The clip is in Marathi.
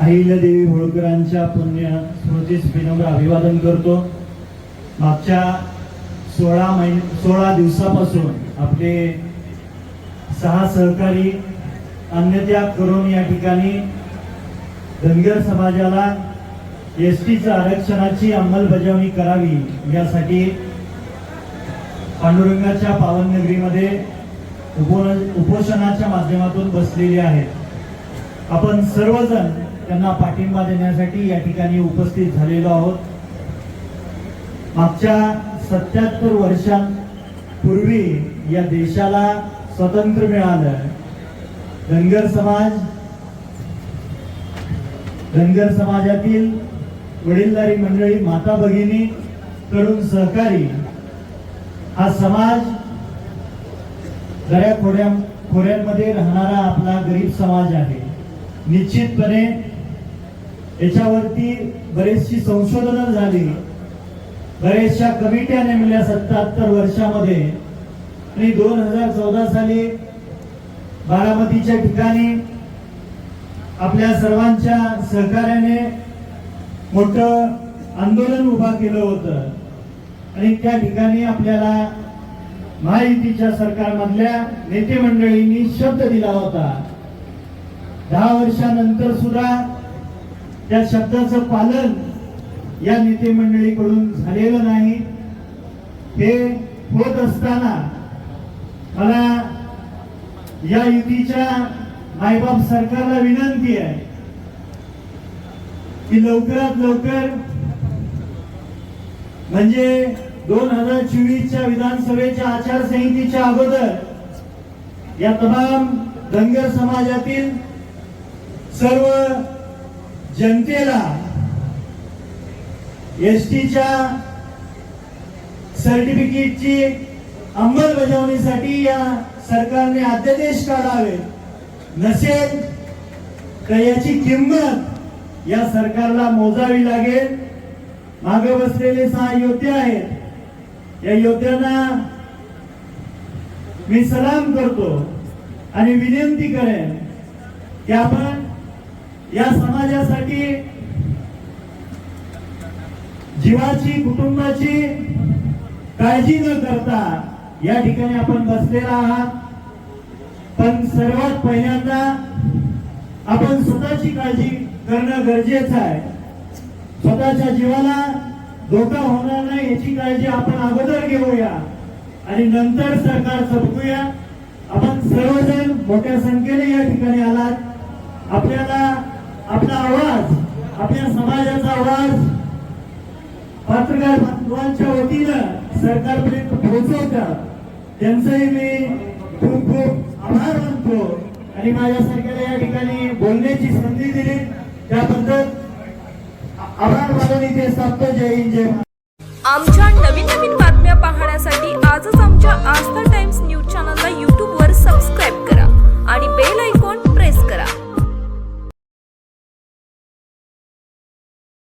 अहिल्यादेवी होळकरांच्या पुण्य स्मृतीस विनम्र अभिवादन करतो. मागच्या सोळा महिने सोळा दिवसापासून आपले सहा सहकारी अन्यत्याग करून या ठिकाणी धनगर समाजाला एस टीचं आरक्षणाची अंमलबजावणी करावी यासाठी पांडुरंगाच्या पावननगरीमध्ये उपो उपोषणाच्या माध्यमातून बसलेले आहेत. आपण सर्वजण त्यांना पाठिंबा देण्यासाठी या ठिकाणी उपस्थित झालेलो आहोत. मागच्या सत्याहत्तर वर्षांपूर्वी या देशाला स्वतंत्र मिळालं. धनगर समाज धनगर समाजातील वडीलधारी मंडळी माता भगिनी तरुण सहकारी हा समाज दऱ्या खोड्या खोऱ्यांमध्ये राहणारा आपला गरीब समाज आहे. निश्चितपणे याच्यावरती बरेचशी संशोधनं झाली. बरेचशा कमिट्या नेमल्या सत्याहत्तर वर्षामध्ये. आणि दोन हजार चौदा साली बारामतीच्या ठिकाणी आपल्या सर्वांच्या सहकार्याने मोठं आंदोलन उभा केलं होतं. आणि त्या ठिकाणी आपल्याला महायुतीच्या सरकारमधल्या नेते मंडळींनी शब्द दिला होता. दहा वर्षानंतर सुद्धा त्या शब्दाचं पालन या नेते मंडळीकडून झालेलं नाही. हे होत असताना मला या युतीच्या मायबाप सरकारला विनंती आहे की लवकरात लवकर म्हणजे दोन हजार चोवीसच्या विधानसभेच्या आचारसंहितेच्या अगोदर या तमाम धनगर समाजातील सर्व जनतेला एस टीच्या सर्टिफिकेटची अंमलबजावणीसाठी या सरकारने अध्यादेश काढावे. नसेल तर याची किंमत या सरकारला मोजावी लागेल. मागे बसलेले सहा योद्धे आहेत. या योद्ध्यांना मी सलाम करतो आणि विनंती करेन की आपण या समाजासाठी जीवाची कुटुंबाची काळजी न करता या ठिकाणी आपण बसलेला आहात. पण सर्वात पहिल्यांदा आपण स्वतःची काळजी करणं गरजेचं आहे. स्वतःच्या जीवाला धोका होणार नाही याची काळजी आपण अगोदर घेऊया आणि नंतर सरकारचं बघूया. आपण सर्वजण मोठ्या संख्येने या ठिकाणी आलात. आपल्याला आपला आवाज आपल्या समाजाचा आवाज. पत्रकार बांधवांच्या वतीनं सरकारपर्यंत पोहोचवतात त्यांचंही मी खूप खूप आभार मानतो. आणि माझ्यासारख्याला या ठिकाणी बोलण्याची संधी दिली. त्याबद्दल आभार मानून इथे संपतो. जय हिंद जय आमच्या नवीन नवीन बातम्या पाहण्यासाठी आजच आमच्या आस्था टाइम्स न्यूज